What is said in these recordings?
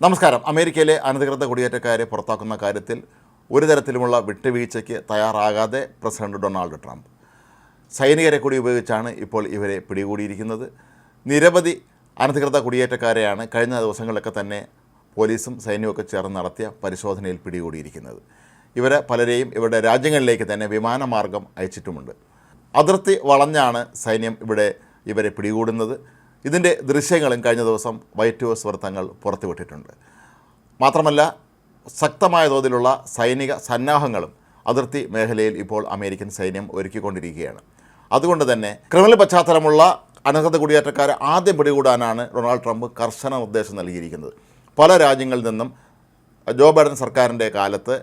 നമസ്കാരം. അമേരിക്കയിലെ അനധികൃത കുടിയേറ്റക്കാരെ പുറത്താക്കുന്ന കാര്യത്തിൽ ഒരു തരത്തിലുമുള്ള വിട്ടുവീഴ്ചയ്ക്ക് തയ്യാറാകാതെ പ്രസിഡന്റ് ഡൊണാൾഡ് ട്രംപ്. സൈനികരെ കൂടി ഉപയോഗിച്ചാണ് ഇപ്പോൾ ഇവരെ പിടികൂടിയിരിക്കുന്നത്. നിരവധി അനധികൃത കുടിയേറ്റക്കാരെയാണ് കഴിഞ്ഞ ദിവസങ്ങളിലൊക്കെ തന്നെ പോലീസും സൈന്യവും ചേർന്ന് നടത്തിയ പരിശോധനയിൽ പിടികൂടിയിരിക്കുന്നത്. ഇവരെ പലരെയും ഇവരുടെ രാജ്യങ്ങളിലേക്ക് തന്നെ വിമാനമാർഗം അയച്ചിട്ടുമുണ്ട്. അതിർത്തി വളഞ്ഞാണ് സൈന്യം ഇവിടെ ഇവരെ പിടികൂടുന്നത്. ഇതിന്റെ ദൃശ്യങ്ങളും കഴിഞ്ഞ ദിവസം വൈറ്റ് ഹൗസ് വൃത്തങ്ങൾ പുറത്തുവിട്ടിട്ടുണ്ട്. മാത്രമല്ല ശക്തമായ തോതിലുള്ള സൈനിക സന്നാഹങ്ങളും അതിർത്തി മേഖലയിൽ ഇപ്പോൾ അമേരിക്കൻ സൈന്യം ഒരുക്കിക്കൊണ്ടിരിക്കുകയാണ്. അതുകൊണ്ട് തന്നെ ക്രിമിനൽ പശ്ചാത്തലമുള്ള അനധികൃത കുടിയേറ്റക്കാരെ ആദ്യം പിടികൂടാനാണ് ഡൊണാൾഡ് ട്രംപ് കർശന നിർദ്ദേശം നൽകിയിരിക്കുന്നത്. പല രാജ്യങ്ങളിൽ നിന്നും ജോ ബൈഡൻ സർക്കാരിന്റെ കാലത്ത്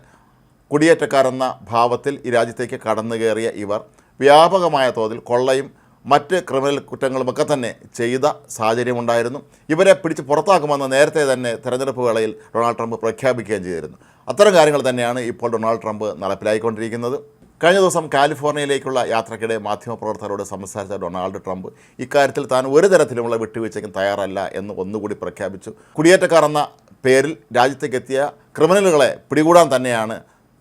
കുടിയേറ്റക്കാരെന്ന ഭാവത്തിൽ ഈ രാജ്യത്തേക്ക് കടന്നു കയറിയ ഇവർ വ്യാപകമായ തോതിൽ കൊള്ളയും മറ്റ് ക്രിമിനൽ കുറ്റങ്ങളുമൊക്കെ തന്നെ ചെയ്ത സാഹചര്യമുണ്ടായിരുന്നു. ഇവരെ പിടിച്ച് പുറത്താക്കുമെന്ന് നേരത്തെ തന്നെ തെരഞ്ഞെടുപ്പ് വേളയിൽ ഡൊണാൾഡ് ട്രംപ് പ്രഖ്യാപിക്കുകയും ചെയ്തിരുന്നു. അത്തരം കാര്യങ്ങൾ തന്നെയാണ് ഇപ്പോൾ ഡൊണാൾഡ് ട്രംപ് നടപ്പിലായിക്കൊണ്ടിരിക്കുന്നത്. കഴിഞ്ഞ ദിവസം കാലിഫോർണിയയിലേക്കുള്ള യാത്രക്കിടെ മാധ്യമപ്രവർത്തകരോട് സംസാരിച്ച ഡൊണാൾഡ് ട്രംപ് ഇക്കാര്യത്തിൽ താൻ ഒരു തരത്തിലുമുള്ള വിട്ടുവീഴ്ചയ്ക്കും തയ്യാറല്ല എന്ന് ഒന്നുകൂടി പ്രഖ്യാപിച്ചു. കുടിയേറ്റക്കാർ എന്ന പേരിൽ രാജ്യത്തേക്കെത്തിയ ക്രിമിനലുകളെ പിടികൂടാൻ തന്നെയാണ്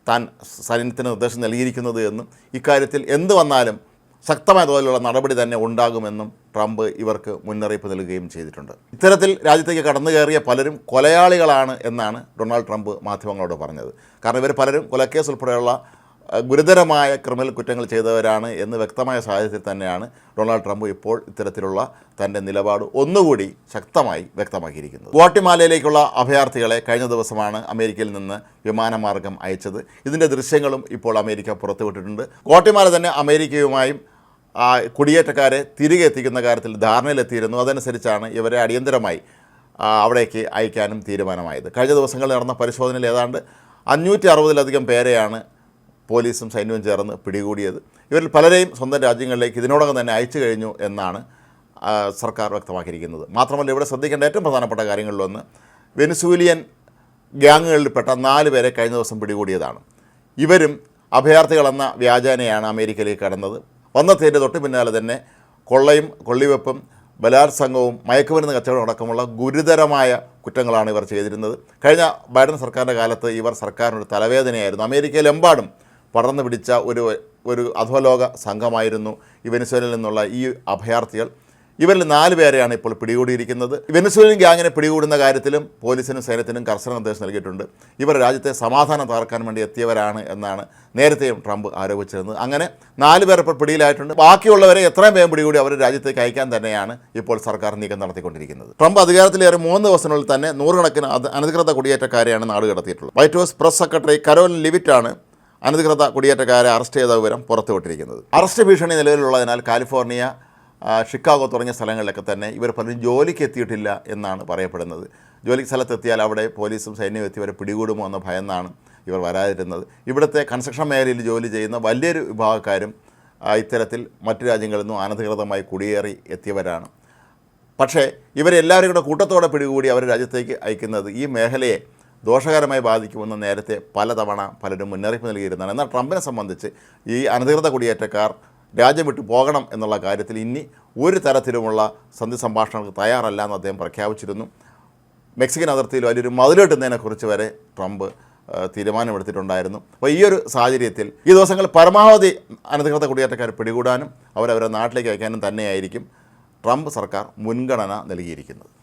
താൻ സൈന്യത്തിന് നിർദ്ദേശം നൽകിയിരിക്കുന്നത് എന്നും ഇക്കാര്യത്തിൽ എന്ത് വന്നാലും ശക്തമായ തോതിലുള്ള നടപടി തന്നെ ഉണ്ടാകുമെന്നും ട്രംപ് ഇവർക്ക് മുന്നറിയിപ്പ് നൽകുകയും ചെയ്തിട്ടുണ്ട്. ഇത്തരത്തിൽ രാജ്യത്തേക്ക് കടന്നു കയറിയ പലരും കൊലയാളികളാണ് എന്നാണ് ഡൊണാൾഡ് ട്രംപ് മാധ്യമങ്ങളോട് പറഞ്ഞത്. കാരണം ഇവർ പലരും കൊലക്കേസ് ഉൾപ്പെടെയുള്ള ഗുരുതരമായ ക്രിമിനൽ കുറ്റങ്ങൾ ചെയ്തവരാണ് എന്ന് വ്യക്തമായ സാഹചര്യത്തിൽ തന്നെയാണ് ഡൊണാൾഡ് ട്രംപ് ഇപ്പോൾ ഇത്തരത്തിലുള്ള തന്റെ നിലപാട് ഒന്നുകൂടി ശക്തമായി വ്യക്തമാക്കിയിരിക്കുന്നത്. ഗുവാട്ടിമാലയിലേക്കുള്ള അഭയാർത്ഥികളെ കഴിഞ്ഞ ദിവസമാണ് അമേരിക്കയിൽ നിന്ന് വിമാനമാർഗം അയച്ചത്. ഇതിന്റെ ദൃശ്യങ്ങളും ഇപ്പോൾ അമേരിക്ക പുറത്തുവിട്ടിട്ടുണ്ട്. ഗുവാട്ടിമാല തന്നെ അമേരിക്കയുമായും ആ, കുടിയേറ്റക്കാരെ തിരികെ എത്തിക്കുന്ന കാര്യത്തിൽ ധാരണയിലെത്തിയിരുന്നു. അതനുസരിച്ചാണ് ഇവരെ അടിയന്തരമായി അവിടേക്ക് അയക്കാനും തീരുമാനമായത്. കഴിഞ്ഞ ദിവസങ്ങളിൽ നടന്ന പരിശോധനയിൽ ഏതാണ്ട് അഞ്ഞൂറ്റി അറുപതിലധികം പേരെയാണ് പോലീസും സൈന്യവും ചേർന്ന് പിടികൂടിയത്. ഇവരിൽ പലരെയും സ്വന്തം രാജ്യങ്ങളിലേക്ക് ഇതിനോടകം തന്നെ അയച്ചു കഴിഞ്ഞു എന്നാണ് സർക്കാർ വ്യക്തമാക്കിയിരിക്കുന്നത്. മാത്രമല്ല ഇവിടെ ശ്രദ്ധിക്കേണ്ട ഏറ്റവും പ്രധാനപ്പെട്ട കാര്യങ്ങളിലൊന്ന് വെനിസൂലിയൻ ഗ്യാങ്ങുകളിൽപ്പെട്ട നാല് പേരെ കഴിഞ്ഞ ദിവസം പിടികൂടിയതാണ്. ഇവരും അഭയാർത്ഥികളെന്ന വ്യാജേനയാണ് അമേരിക്കയിലേക്ക് കടന്നത്. വന്നെത്തിയതിന്റെ തൊട്ട് പിന്നാലെ തന്നെ കൊള്ളയും കൊള്ളിവെപ്പും ബലാത്സംഗവും മയക്കുമരുന്ന് കച്ചവടം അടക്കമുള്ള ഗുരുതരമായ കുറ്റങ്ങളാണ് ഇവർ ചെയ്തിരുന്നത്. കഴിഞ്ഞ ബൈഡൻ സർക്കാരിന്റെ കാലത്ത് ഇവർ സർക്കാരിനൊരു തലവേദനയായിരുന്നു. അമേരിക്കയിലെമ്പാടും പടർന്നു പിടിച്ച ഒരു ഒരു അധോലോക സംഘമായിരുന്നു ഈ വെനിസ്വേലയിൽ നിന്നുള്ള ഈ അഭയാർത്ഥികൾ. ഇവരിൽ നാല് പേരെയാണ് ഇപ്പോൾ പിടികൂടിയിരിക്കുന്നത്. വെനസ്വേലിയൻ ഗ്യാങ്ങിനെ പിടികൂടുന്ന കാര്യത്തിലും പോലീസിനും സൈന്യത്തിനും കർശന നിർദ്ദേശം നൽകിയിട്ടുണ്ട്. ഇവർ രാജ്യത്തെ സമാധാനം തകർക്കാൻ വേണ്ടി എത്തിയവരാണ് എന്നാണ് നേരത്തെയും ട്രംപ് ആരോപിച്ചിരുന്നത്. അങ്ങനെ നാല് പേർ ഇപ്പോൾ പിടിയിലായിട്ടുണ്ട്. ബാക്കിയുള്ളവരെ എത്രയും വേഗം പിടികൂടി അവർ രാജ്യത്തേക്ക് അയക്കാൻ തന്നെയാണ് ഇപ്പോൾ സർക്കാർ നീക്കം നടത്തിക്കൊണ്ടിരിക്കുന്നത്. ട്രംപ് അധികാരത്തിലേറെ മൂന്ന് ദിവസത്തിനുള്ളിൽ തന്നെ നൂറുകണക്കിന് അനധികൃത കുടിയേറ്റക്കാരെയാണ് നാട് കടത്തിയിട്ടുള്ളത്. White House press secretary Karoline ലിവിറ്റാണ് അനധികൃത കുടിയേറ്റക്കാരെ അറസ്റ്റ് ചെയ്ത വിവരം പുറത്തുവിട്ടിരിക്കുന്നത്. അറസ്റ്റ് ഭീഷണി നിലവിലുള്ളതിനാൽ കാലിഫോർണിയ ഷിക്കാഗോ തുടങ്ങിയ സ്ഥലങ്ങളിലൊക്കെ തന്നെ ഇവർ പലരും ജോലിക്ക് എത്തിയിട്ടില്ല എന്നാണ് പറയപ്പെടുന്നത്. ജോലി സ്ഥലത്തെത്തിയാൽ അവിടെ പോലീസും സൈന്യവും എത്തി ഇവരെ പിടികൂടുമോ എന്ന ഭയന്നാണ് ഇവർ വരാതിരുന്നത്. ഇവിടുത്തെ കൺസ്ട്രക്ഷൻ മേഖലയിൽ ജോലി ചെയ്യുന്ന വലിയൊരു വിഭാഗക്കാരും ഇത്തരത്തിൽ മറ്റു രാജ്യങ്ങളിൽ നിന്നും അനധികൃതമായി കുടിയേറി എത്തിയവരാണ്. പക്ഷേ ഇവരെല്ലാവരും കൂടെ കൂട്ടത്തോടെ പിടികൂടി അവരെ രാജ്യത്തേക്ക് അയക്കുന്നത് ഈ മേഖലയെ ദോഷകരമായി ബാധിക്കുമെന്ന് നേരത്തെ പലതവണ പലരും മുന്നറിയിപ്പ് നൽകിയിരുന്നതാണ്. എന്നാൽ ട്രംപിനെ സംബന്ധിച്ച് ഈ അനധികൃത കുടിയേറ്റക്കാർ രാജ്യം വിട്ടു പോകണം എന്നുള്ള കാര്യത്തിൽ ഇനി ഒരു തരത്തിലുമുള്ള സന്ധി സംഭാഷണങ്ങൾക്ക് തയ്യാറല്ല എന്ന് അദ്ദേഹം പ്രഖ്യാപിച്ചിരുന്നു. മെക്സിക്കൻ അതിർത്തിയിൽ വലിയൊരു മതിലെട്ടുന്നതിനെക്കുറിച്ച് വരെ ട്രംപ് തീരുമാനമെടുത്തിട്ടുണ്ടായിരുന്നു. അപ്പോൾ ഈ ഒരു സാഹചര്യത്തിൽ ഈ ദിവസങ്ങൾ പരമാവധി അനധികൃത കുടിയേറ്റക്കാരെ പിടികൂടാനും അവരവരെ നാട്ടിലേക്ക് അയക്കാനും തന്നെയായിരിക്കും ട്രംപ് സർക്കാർ മുൻഗണന നൽകിയിരിക്കുന്നത്.